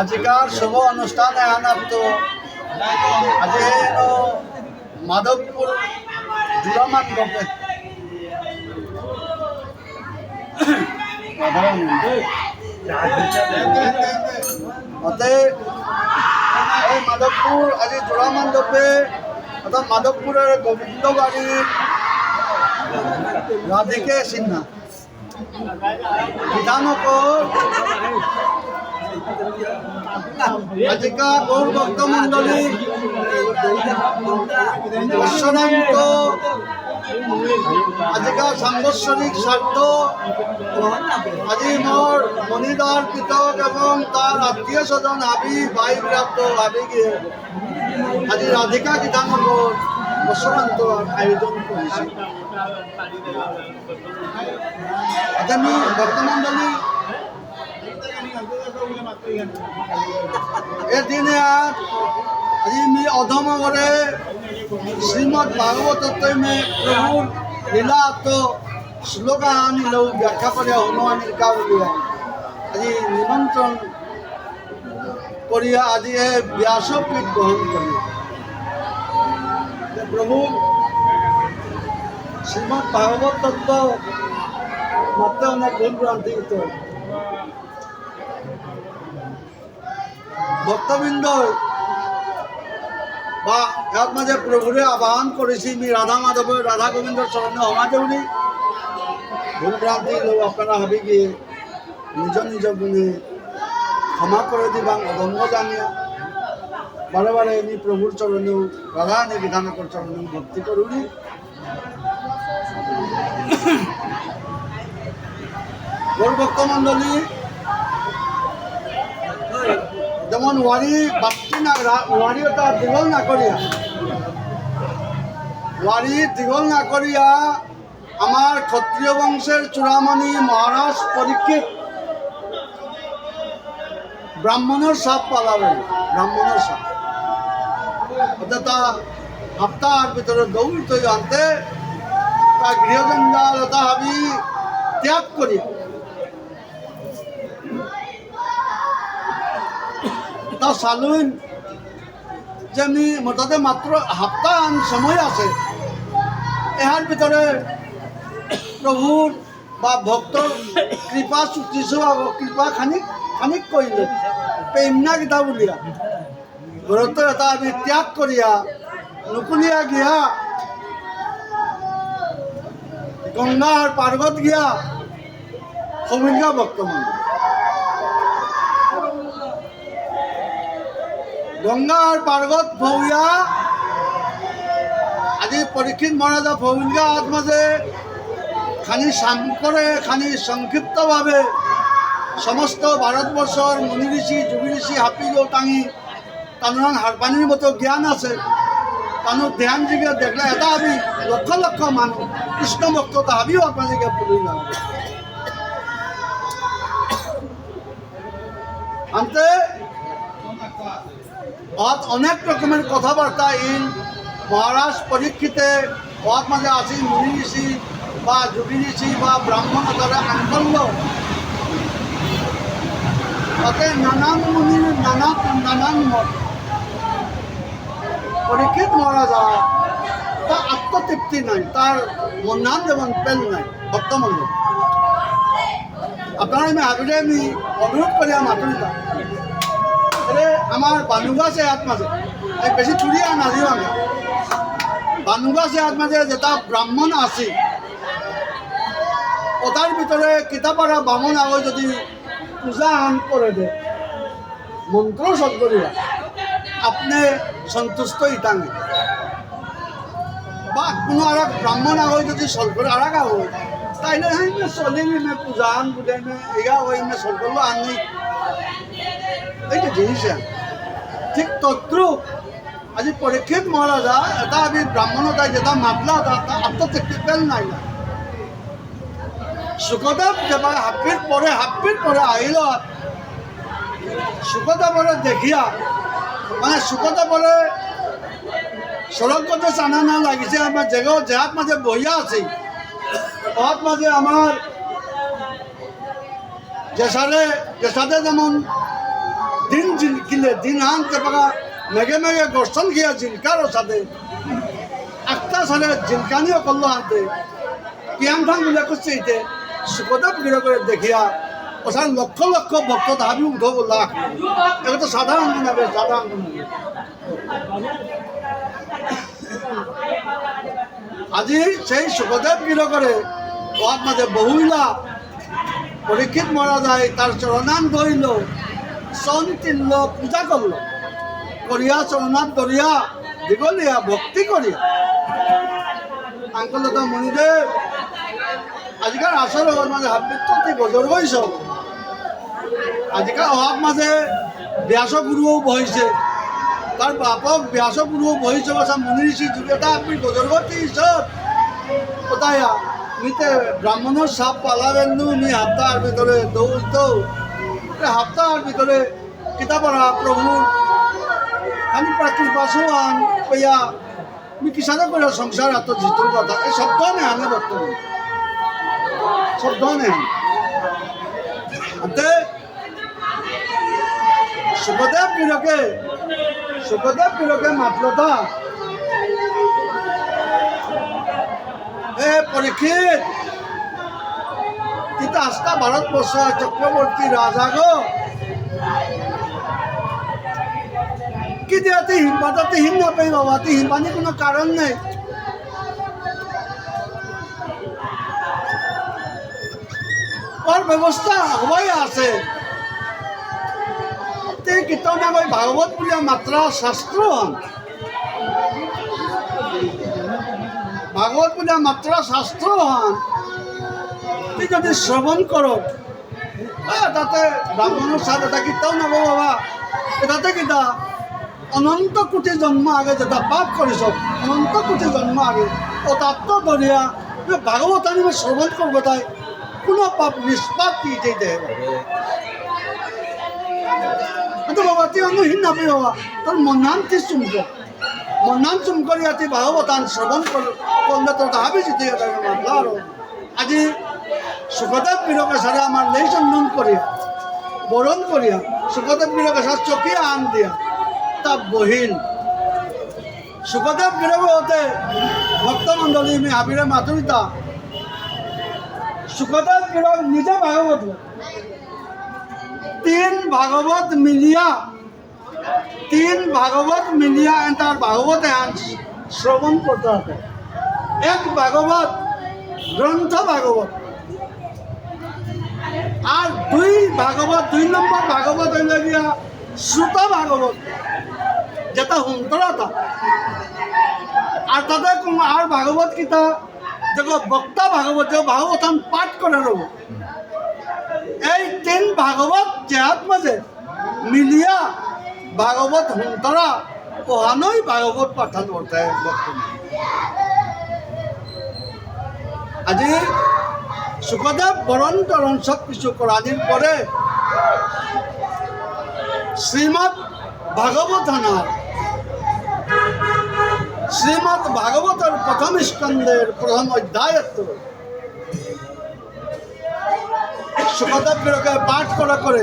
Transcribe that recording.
আজিকার শুভ অনুষ্ঠানে আনাপ্ত আজি এনো মাধবপুর মতে এই মাধবপুর, আজি জোড়ামান গপে অর্থাৎ মাধবপুরের গোবিন্দ বাড়ির রাধিকে সিনহা। বিধানকর আজিকা গৌর ভক্ত মন্ডলী অশ্বরান্ত আজিকা সাংবৎসরিক স্বার্থ আজি মোর মণিদার পিতক এবং তার আত্মীয় স্বজন আবি বাই প্রাপ্ত হাবিকে আজি রাধিকা বিধানকর অশ্বরান্ত আয়োজন করেছি। আমি ভক্তমণ্ডলী এদিনে আজি मी অধমগরে শ্রীমদ ভাগবত মে প্রভুর লীলা তো শ্লোকান লৌ ব্যাখ্যা করে হনুমানের কাউলিয়া আজি নিমন্ত্রণ করিয়া আজি এ ব্যাসপীঠ গ্রহণ করি প্রভু শ্রীমদ ভাগবত তত্ত্ব মধ্যে অনেক ভুল ভ্রান্তি ভক্তবৃন্দ, বা ইয়াত মাঝে প্রভুরে আহ্বান করেছি আমি রাধা মাধবের রাধা গোবিন্দর চরণে হমা দেউনি ভুল ভ্রান্তি লোক আপনারা হবে গিয়ে নিজ নিজ গুণে ক্ষমা করে দিবাং অধম্য জানিয়া। বারে বারে আমি প্রভুর চরণেও, রাধা নে বিধানকর চরণেও ভক্তি করুনি গৌর ভক্ত মন্ডলী যেমন ওয়ারি বাপ্তি না ওয়ারি ওটা দীঘল না করিয়া। ওয়ারি দীঘল না করিয়া আমার ক্ষত্রিয় বংশের চূড়ামণি মহারাজ পরীক্ষিত। ব্রাহ্মণের সাপ পালাবেন, ব্রাহ্মণের সাপ। অর্থাৎ তা সপ্তাহের ভিতরে আনতে তার গৃহজঞ্জাল তা হাবি ত্যাগ করিয়া তা চালুন যে আমি মোটাতে মাত্র সপ্তাহ সময় আছে, এহার ভিতরে প্রভুর বা ভক্তর কৃপা চুক্তিছো কৃপা খানিক খানিক কৰিলে প্ৰেমনা গীতা বুলিয়া। ঘৰতো এটা আমি ত্যাগ কৰিয়া নুকুলিয়া গিয়া গংগাৰ পাৰ্গত গিয়া সমিঙ্গা ভক্ত গঙ্গার পার্বত ভৌয়া আজি পরীক্ষিত মহারাজা ভৌমিকা হাত মাঝে খানি সাম করে খানি সংক্ষিপ্তভাবে সমস্ত ভারতবর্ষর মুনি ঋষি যোগী ঋষি হাপি গো টাঙি তানোর হারপানির মতো জ্ঞান আছে। তানোর ধ্যান জিগে দেখলে এটা আমি লক্ষ লক্ষ মানুষ, কৃষ্ণ ভক্ত তা হাবিও আপনাদেরকে পুলি লাগবে আনতে অত অনেক রকমের কথাবার্তা ইন মহারাজ পরীক্ষিতে অত মাঝে আসি, মুনি ঋষি বা যোগী ঋষি বা ব্রাহ্মণ তারা আনন্দ। তাতে নানান মুনির নানা নানান মত। পরীক্ষিত মহারাজা তার আত্মতৃপ্তি নাই, তার মন্নান যেমন পেল নাই, ভক্তমন্ডল। আপনারা আমি আগে আমি অনুরোধ করি এরে আমার বানুগা আছে হাত এই বেশি চুরিয়া নাজিও আমি বানুগা আছে হাত মাঝে যেটা ব্রাহ্মণ আছে, ওটার ভিতরে কিতাপারা বামন আগে যদি পূজা আন করে দে, মন্ত্র সদ করিয়া, আপনি সন্তুষ্ট ইটাঙ্গে। বা কোনো আর ব্রাহ্মণ আগে যদি সল করে আর এক হয় তাইলে হ্যাঁ চলিনি পূজা আন বুঝে ইয়া ওই মে সল আনি এইটা জিনিস ঠিক তদ্রুপ মহারাজা এটা আমি ব্রাহ্মণতা যেটা মাপলা তা আত্মতৃপ্তি পেল নাই। না সুখদেব যেবা হাপির পরে হাপির পরে আহিল। সুখদেবরে দেখিয়া মানে সুখদেবরে সড়কতে চানা না লাগিছে আমার জেগাও জেহাত মাঝে বহিয়া আছে। তাহাত মাঝে আমার জেসারে জেসাতে যেমন দিন জিনকিলে দিন আনতে পারা মেঘে মেঘে গর্ষণ গিয়া জিনকারও সাথে। একটা সালে জিনকানিও করল আনতে কিয়াম ঠান মিলে করছে গিরে করে দেখিয়া ওখানে লক্ষ লক্ষ ভক্ত দাবি উঠো লাখ এটা তো সাধারণ মনে হবে, সাধারণ আজি সেই সুখদেব গিরে করে ওয়ার মাঝে বহুলা পরীক্ষিত মরা যায় তার চরণান ধরিল। সন তিনল পূজা করল। করিয়া চরণান ধরিয়া দীঘলিয়া, ভক্তি করিয়া। আঙ্কল তো মণিদেব আজিকাল আসর ওর মাঝে হাবিত্য গজর বইছ আজিকাল অহার মাঝে ব্যাস গুরুও বহিছে। তার বাপক ব্যাস গুরুও বহিছে বসা মুনি ঋষি যুগেটা আপনি গজর করতে ঈশ্বর। কোথায় নিতে ব্রাহ্মণের সাপ পালাবেন নু হাপ্তার ভিতরে দৌড় দৌড়। হাপ্তার ভিতরে কিতা পড়া প্রভুর আমি প্রাকৃত বাসবান কইয়া আমি কিসানে করে সংসার এত জিতুর কথা। এই শব্দ নেই আনে বর্তমানে। শব্দ নেই আনতে সুখদেব বিরকে সুখদেব বিরকে মাত্রতা এ পরীক্ষিত আস্তা ভারতবর্ষ চক্রবর্তী রাজা গো। কি দেয়াতে হিম্পাতাতে হিম না পাই বাবা তে হিম্পানি কোনো কারণ নেই। ওর ব্যবস্থা হবাই আছে। তে কীর্তন ওই ভাগবত বলিয়া মাত্রা শাস্ত্র? হন ভাগবত বলিয়া মাত্রা শাস্ত্র? হন তুই যদি শ্রবণ করো তাতে ব্রাহ্মণের সাথে এটা কীর্তন হব বাবা। এটাতে কিতা অনন্ত কোটি জন্ম আগে যেটা পাপ করিস, অনন্ত কোটি জন্ম আগে। ও তাত্ত ধরিয়া যে ভাগবত আনিবে শ্রবণ করব তাই, কোনো পাপ, নিষ্পাপ দিতেই দেয় কিন্তু বাবা, তুই অনুহীন নাপি বাবা, তোর মনান তুই চুমক মনান চুম করিয়া তুই ভাগবতান শ্রবণ কর করলে তোর তাহাবি জিতে আর আজি সুখদেব বিরকে সারা আমার নেই চন্দন করিয়া, বরণ করিয়া সার চকিয়া আন দিয়া তা বহিন সুখদেব বিরক হতে ভক্তমণ্ডলী আমি হাবিরে মাতুরিতা সুখদেব নিজে ভাগবত তিন ভাগবত মিলিয়া, তিন ভাগবত মিলিয়া তার ভাগবত শ্রবণ করতে এক ভাগবত গ্রন্থ ভাগবত দুই ভাগবত দুই নম্বর ভাগবত হইল গিয়া শ্রুত ভাগবত যেটা হুন্তরাতা আর কোন আর ভাগবত কিতা দেখো বক্তা ভাগবত ভাগবতান পাঠ করে রব এই তিন ভাগবত জেহাত মাঝে মিলিয়া ভাগবত হুন্তরা ওহানই ভাগবত পাঠান করতে বর্তমান আজি সুখদেব বরণ টরণ সব কিছু করাদিন পরে শ্রীমৎ ভাগবত শ্রীমৎ ভাগবতের প্রথম স্কন্ধের প্রথম অধ্যায়ত্ব সুখদেব পাঠ করা করে